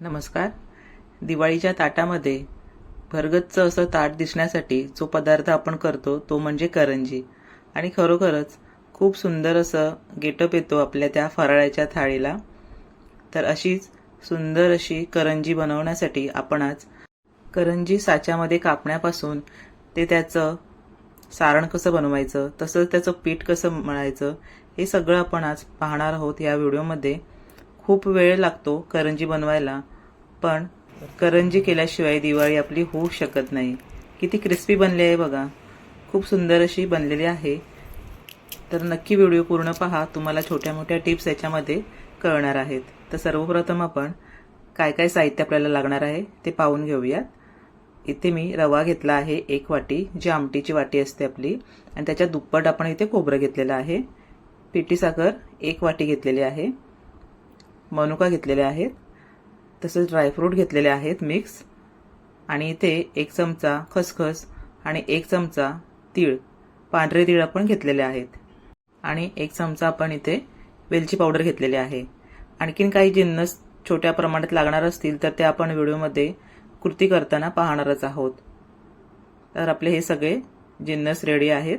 नमस्कार. दिवाळीच्या ताटामध्ये भरगच्च असं ताट दिसण्यासाठी जो पदार्थ आपण करतो तो म्हणजे करंजी. आणि खरोखरच खूप सुंदर असं गेटअप येतो आपल्या त्या फराळाच्या थाळीला. तर अशीच सुंदर अशी करंजी बनवण्यासाठी आपण आज करंजी साच्यामध्ये कापण्यापासून ते त्याचं सारण कसं बनवायचं तसंच त्याचं पीठ कसं मळायचं हे सगळं आपण आज पाहणार आहोत या व्हिडिओमध्ये. खूप वेळ लागतो करंजी बनवायला पण करंजी केल्याशिवाय दिवाळी आपली होऊ शकत नाही. किती क्रिस्पी बनली आहे बघा. खूप सुंदर अशी बनलेली आहे. तर नक्की व्हिडिओ पूर्ण पहा. तुम्हाला छोट्या मोठ्या टिप्स याच्यामध्ये कळणार आहेत. तर सर्वप्रथम आपण काय काय साहित्य आपल्याला लागणार आहे ते पाहून घेऊयात. इथे मी रवा घेतला आहे एक वाटी जी आमटीची वाटी असते आपली. आणि त्याच्या दुप्पट आपण इथे खोबरं घेतलेलं आहे. पिठी साखर एक वाटी घेतलेली आहे. मनुका घेतलेल्या आहेत तसेच ड्रायफ्रूट घेतलेले आहेत मिक्स आणि इथे एक चमचा खसखस आणि एक चमचा तीळ पांढरे तीळ आपण घेतलेले आहेत. आणि एक चमचा आपण इथे वेलची पावडर घेतलेली आहे. आणखीन काही जिन्नस छोट्या प्रमाणात लागणार असतील तर ते आपण व्हिडिओमध्ये कृती करताना पाहणारच आहोत. तर आपले हे सगळे जिन्नस रेडी आहेत.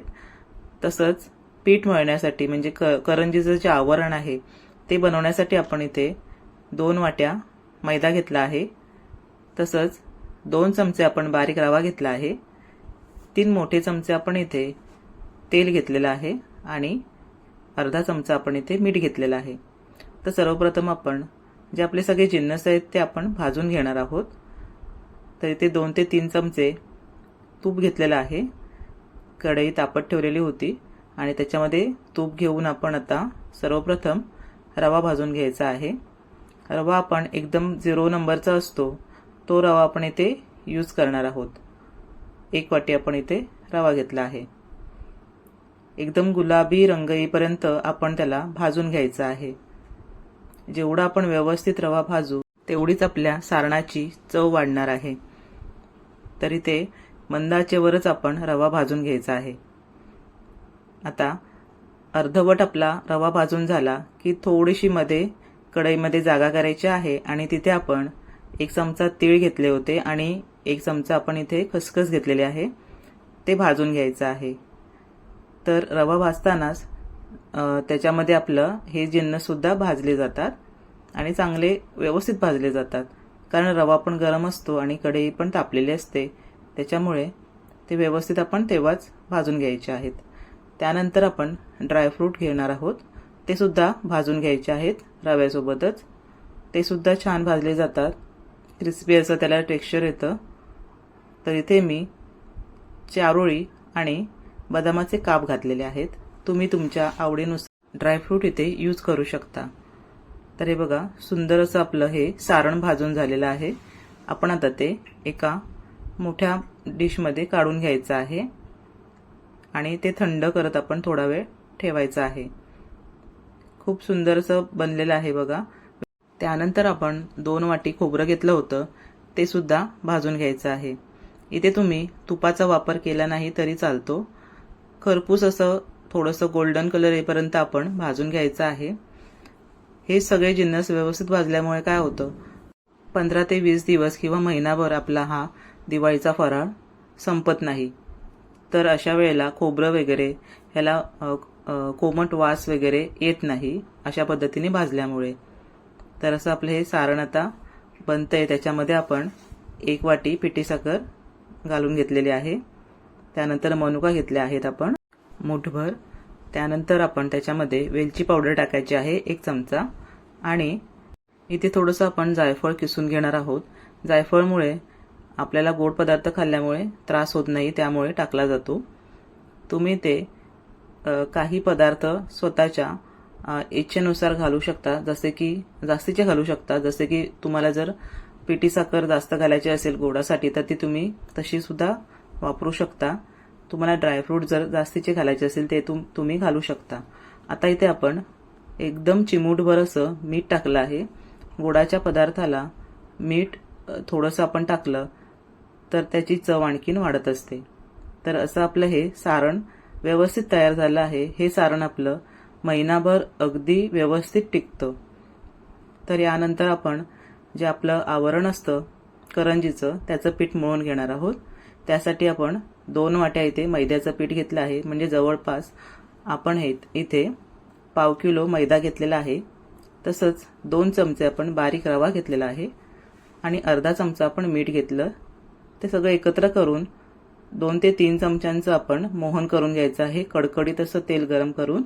तसंच पीठ मळण्यासाठी म्हणजे क करंजीचं जे आवरण आहे ते बनवण्यासाठी आपण इथे दोन वाट्या मैदा घेतला आहे. तसंच दोन चमचे आपण बारीक रवा घेतला आहे. तीन मोठे चमचे आपण इथे तेल घेतलेलं आहे आणि अर्धा चमचा आपण इथे मीठ घेतलेलं आहे. तर सर्वप्रथम आपण जे आपले सगळे जिन्नस आहेत ते आपण भाजून घेणार आहोत. तर इथे दोन ते तीन चमचे तूप घेतलेलं आहे. कढई तापत ठेवलेली होती आणि त्याच्यामध्ये तूप घेऊन आपण आता सर्वप्रथम रवा भाजून घ्यायचा आहे. रवा आपण एकदम झिरो नंबरचा असतो तो रवा आपण इथे यूज करणार आहोत. एक वाटी आपण इथे रवा घेतला आहे. एकदम गुलाबी रंग येईपर्यंत आपण त्याला भाजून घ्यायचा आहे. जेवढा आपण व्यवस्थित रवा भाजू तेवढीच आपल्या सारणाची चव वाढणार आहे. तरी ते मंदाचेवरच आपण रवा भाजून घ्यायचा आहे. आता अर्धवट आपला रवा भाजून झाला की थोडीशी मध्ये कढईमध्ये जागा करायची आहे आणि तिथे आपण एक चमचा तीळ घेतले होते आणि एक चमचा आपण इथे खसखस घेतलेले आहे. ते भाजून घ्यायचं आहे. तर रवा भाजतानाच त्याच्यामध्ये आपलं हे जिन्नसुद्धा भाजले जातात आणि चांगले व्यवस्थित भाजले जातात. कारण रवा पण गरम असतो आणि कढई पण तापलेली असते. त्याच्यामुळे ते व्यवस्थित आपण तेव्हाच भाजून घ्यायचे आहेत. त्यानंतर आपण ड्रायफ्रूट घेणार आहोत. ते सुद्धा भाजून घ्यायचे आहेत रव्यासोबतच. ते सुद्धा छान भाजले जातात. क्रिस्पी असं त्याला टेक्स्चर येतं. तर इथे मी चारोळी आणि बदामाचे काप घातलेले आहेत. तुम्ही तुमच्या आवडीनुसार ड्रायफ्रूट इथे यूज करू शकता. तर हे बघा सुंदर असं आपलं हे सारण भाजून झालेलं आहे. आपण आता ते एका मोठ्या डिशमध्ये काढून घ्यायचं आहे. आणि ते थंड करत आपण थोडा वेळ ठेवायचं आहे. खूप सुंदर असं बनलेलं आहे बघा. त्यानंतर आपण दोन वाटी खोबरं घेतलं होतं ते सुद्धा भाजून घ्यायचं आहे. इथे तुम्ही तुपाचा वापर केला नाही तरी चालतो. खरपूस असं थोडंसं गोल्डन कलर येईपर्यंत आपण भाजून घ्यायचं आहे. हे सगळे जिन्नस व्यवस्थित भाजल्यामुळे काय होतं? पंधरा ते वीस दिवस किंवा महिनाभर आपला हा दिवाळीचा फराळ संपत नाही. तर अशा वेळेला खोबरं वगैरे ह्याला कोमट वास वगैरे येत नाही अशा पद्धतीने भाजल्यामुळे. तर असं आपलं हे सारण आता बनतं आहे त्याच्यामध्ये आपण एक वाटी पिठी साखर घालून घेतलेली आहे. त्यानंतर मनुका घेतल्या आहेत आपण मुठभर. त्यानंतर आपण त्याच्यामध्ये वेलची पावडर टाकायची आहे एक चमचा. आणि इथे थोडंसं आपण जायफळ किसून घेणार आहोत. जायफळमुळे आपल्याला गोड पदार्थ खाल्ल्यामुळे त्रास होत नाही त्यामुळे टाकला जातो. तुम्ही ते काही पदार्थ स्वतःच्या इच्छेनुसार घालू शकता जसे की जास्तीचे घालू शकता. जसे की तुम्हाला जर पिठी साखर जास्त घालायची असेल गोडासाठी तर ती तुम्ही तशी सुद्धा वापरू शकता. तुम्हाला ड्रायफ्रूट जर जास्तीचे घालायचे असेल ते तुम तुम्ही घालू शकता. आता इथे आपण एकदम चिमूटभर असं मीठ टाकलं आहे. गोडाच्या पदार्थाला मीठ थोडंसं आपण टाकलं तर त्याची चव आणखीन वाढत असते. तर असं आपलं हे सारण व्यवस्थित तयार झालं आहे. हे सारण आपलं महिनाभर अगदी व्यवस्थित टिकतं. तर यानंतर आपण जे आपलं आवरण असतं करंजीचं त्याचं पीठ मळून घेणार आहोत. त्यासाठी आपण दोन वाट्या इथे मैद्याचं पीठ घेतलं आहे. म्हणजे जवळपास आपण हे इथे पाव किलो मैदा घेतलेला आहे. तसंच दोन चमचे आपण बारीक रवा घेतलेला आहे. आणि अर्धा चमचा आपण मीठ घेतलं ते सगळं एकत्र करून दोन ते तीन चमच्यांचं आपण मोहन करून घ्यायचं आहे. कडकडीत असं तेल गरम करून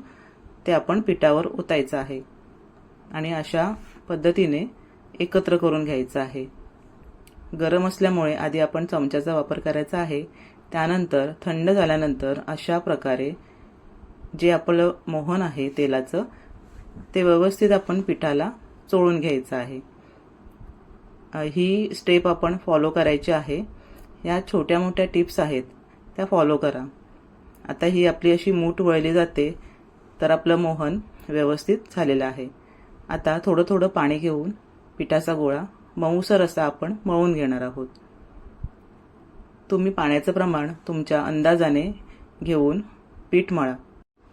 ते आपण पिठावर ओतायचं आहे. आणि अशा पद्धतीने एकत्र करून घ्यायचं आहे. गरम असल्यामुळे आधी आपण चमच्याचा वापर करायचा आहे. त्यानंतर थंड झाल्यानंतर अशा प्रकारे जे आपलं मोहन आहे तेलाचं ते व्यवस्थित आपण पिठाला चोळून घ्यायचं आहे. ही स्टेप आपण फॉलो करायची आहे. या छोट्या मोठ्या टिप्स आहेत त्या फॉलो करा. आता ही आपली अशी मूठ वळली जाते तर आपलं मोहन व्यवस्थित झालेलं आहे. आता थोडं थोडं पाणी घेऊन पिठाचा गोळा मऊसर असा आपण मळून घेणार आहोत. तुम्ही पाण्याचं प्रमाण तुमच्या अंदाजाने घेऊन पीठ मळा.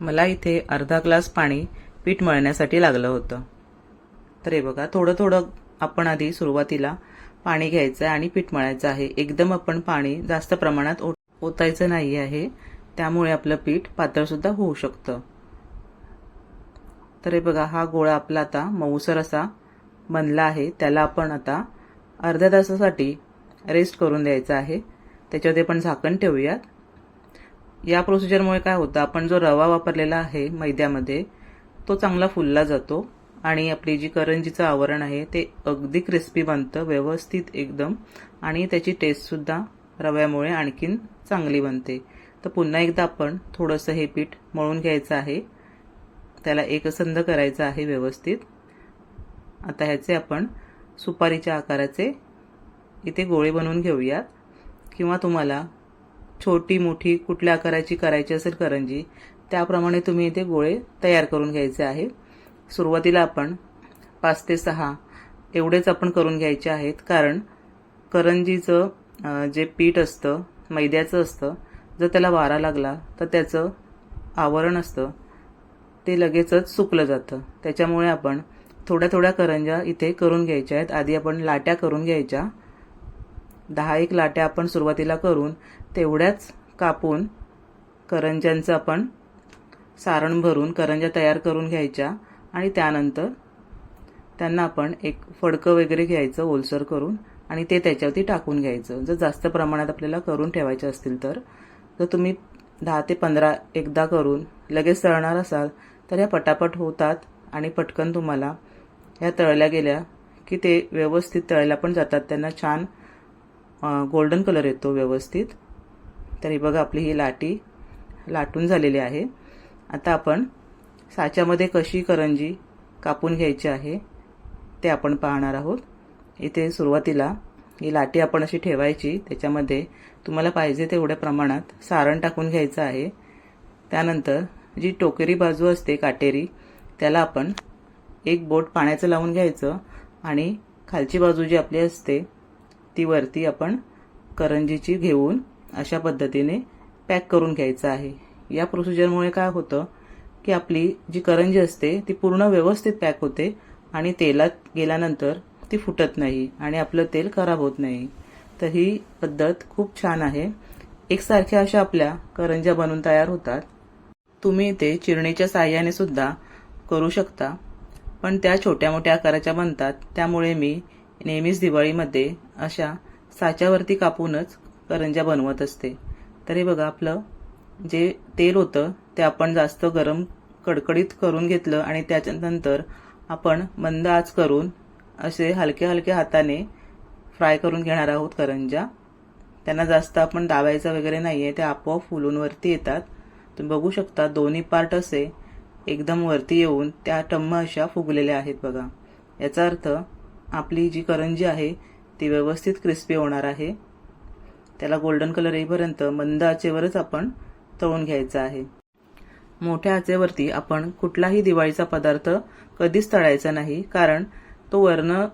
मला इथे अर्धा ग्लास पाणी पीठ मळण्यासाठी लागलं होतं. तर हे बघा थोडं थोडं आपण आधी सुरुवातीला पाणी घ्यायचं आहे आणि पीठ मळायचं आहे. एकदम आपण पाणी जास्त प्रमाणात ओत- ओतायचं नाही आहे त्यामुळे आपलं पीठ पातळसुद्धा होऊ शकतं. तर हे बघा हा गोळा आपला आता मऊसर असा बनला आहे. त्याला आपण आता अर्ध्या तासासाठी रेस्ट करून द्यायचा आहे. त्याच्यावरती आपण झाकण ठेवूयात. या प्रोसिजरमुळे काय होतं आपण जो रवा वापरलेला आहे मैद्यामध्ये तो चांगला फुलला जातो. आणि आपली जी करंजीचं आवरण आहे ते अगदी क्रिस्पी बनतं व्यवस्थित एकदम. आणि त्याची टेस्टसुद्धा रव्यामुळे आणखीन चांगली बनते. तर पुन्हा एकदा आपण थोडंसं हे पीठ मळून घ्यायचं आहे. त्याला एकसंध करायचं आहे व्यवस्थित. आता ह्याचे आपण सुपारीच्या आकाराचे इथे गोळे बनवून घेऊयात. किंवा तुम्हाला छोटी मोठी कुठल्या आकाराची करायची असेल करंजी त्याप्रमाणे तुम्ही इथे गोळे तयार करून घ्यायचे आहे. सुरुवातीला आपण पाच ते सहा एवढेच आपण करून घ्यायचे आहेत. कारण करंजीचं जे पीठ असतं मैद्याचं असतं जर त्याला वारा लागला तर त्याचं आवरण असतं. ते लगेचच सुकलं जातं. त्याच्यामुळे आपण थोड्या थोड्या करंज्या इथे करून घ्यायच्या आहेत. आधी आपण लाट्या करून घ्यायच्या. दहा एक लाट्या आपण सुरुवातीला करून तेवढ्याच कापून करंज्यांचं आपण सारण भरून करंज्या तयार करून घ्यायच्या. आणि त्यानंतर त्यांना आपण एक फडकं वगैरे घ्यायचं ओलसर करून आणि ते त्याच्यावरती टाकून घ्यायचं. जर जास्त प्रमाणात आपल्याला करून ठेवायचे असतील तर जर तुम्ही दहा ते पंधरा एकदा करून लगेच तळणार असाल तर ह्या पटापट होतात आणि पटकन तुम्हाला ह्या तळल्या गेल्या की ते व्यवस्थित तळल्या पण जातात. त्यांना छान गोल्डन कलर येतो व्यवस्थित. तर बघा आपली ही लाटी लाटून झालेली आहे. आता आपण साच्यामध्ये कशी करंजी कापून घ्यायची आहे ते आपण पाहणार आहोत. इथे सुरुवातीला ही लाटी आपण अशी ठेवायची त्याच्यामध्ये तुम्हाला पाहिजे तेवढ्या प्रमाणात सारण टाकून घ्यायचं आहे. त्यानंतर जी टोकेरी बाजू असते काटेरी त्याला आपण एक बोट पाण्याचं लावून घ्यायचं आणि खालची बाजू जी आपली असते ती वरती आपण करंजीची घेऊन अशा पद्धतीने पॅक करून घ्यायचं आहे. या प्रोसिजरमुळे काय होतं की आपली जी करंजी असते ती पूर्ण व्यवस्थित पॅक होते आणि तेलात गेल्यानंतर ती फुटत नाही आणि आपलं तेल खराब होत नाही. तर ही पद्धत खूप छान आहे. एकसारख्या अशा आपल्या करंज्या बनून तयार होतात. तुम्ही ते चिरणीच्या साह्याने सुद्धा करू शकता. पण त्या छोट्या मोठ्या आकाराच्या बनतात. त्यामुळे मी नेहमीच दिवाळीमध्ये अशा साच्यावरती कापूनच करंज्या बनवत असते. तरी बघा आपलं जे तेल होतं ते आपण जास्त गरम कडकडीत करून घेतलं आणि त्याच्यानंतर आपण मंद आच करून असे हलक्या हलक्या हाताने फ्राय करून घेणार आहोत करंज्या. त्यांना जास्त आपण दाबायचं वगैरे नाही आहे ते आपोआप फुलून वरती येतात. तुम्ही बघू शकता दोन्ही पार्ट असे एकदम वरती येऊन त्या टम्म अशा फुगलेल्या आहेत बघा. याचा अर्थ आपली जी करंजी आहे ती व्यवस्थित क्रिस्पी होणार आहे. त्याला गोल्डन कलर येईपर्यंत मंद आचेवरच आपण तळून घ्यायचं आहे. मोठ्या आचेवरती आपण कुठलाही दिवाळीचा पदार्थ कधीच तळायचा नाही कारण तो वर्ण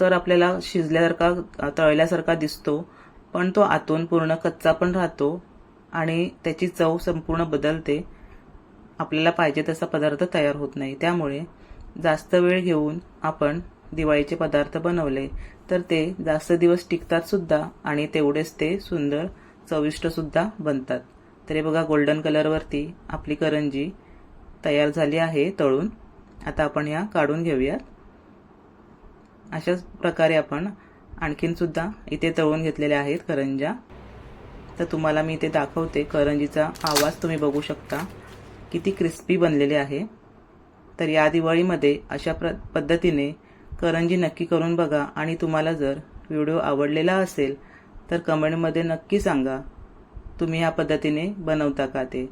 तर आपल्याला शिजल्यासारखा तळल्यासारखा दिसतो पण तो आतून पूर्ण कच्चा पण राहतो आणि त्याची चव संपूर्ण बदलते. आपल्याला पाहिजे तसा पदार्थ तयार होत नाही. त्यामुळे जास्त वेळ घेऊन आपण दिवाळीचे पदार्थ बनवले तर ते जास्त दिवस टिकतात सुद्धा आणि तेवढेच ते सुंदर चविष्ट सुद्धा बनतात. तर हे बघा गोल्डन कलरवरती आपली करंजी तयार झाली आहे तळून. आता आपण या काढून घेऊयात. अशाच प्रकारे आपण आणखीन सुद्धा इथे तळून घेतलेल्या आहेत करंजा तर तुम्हाला मी इथे दाखवते करंजीचा आवाज तुम्ही बघू शकता. किती क्रिस्पी बनलेले आहे. तर या दिवाळीमध्ये अशा प्र पद्धतीने करंजी नक्की करून बघा. आणि तुम्हाला जर व्हिडिओ आवडलेला असेल तर कमेंटमध्ये नक्की सांगा. तुम्ही या पद्धतीने बनवता का ते?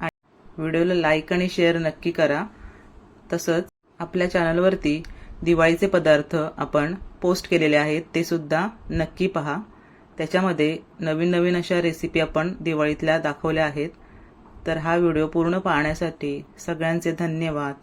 आणि व्हिडिओला लाईक आणि शेअर नक्की करा. तसंच आपल्या चॅनलवरती दिवाळीचे पदार्थ आपण पोस्ट केलेले आहेत ते सुद्धा नक्की पहा. त्याच्यामध्ये नवीन नवीन अशा रेसिपी आपण दिवाळीतल्या दाखवल्या आहेत. तर हा व्हिडिओ पूर्ण पाहण्यासाठी सगळ्यांचे धन्यवाद.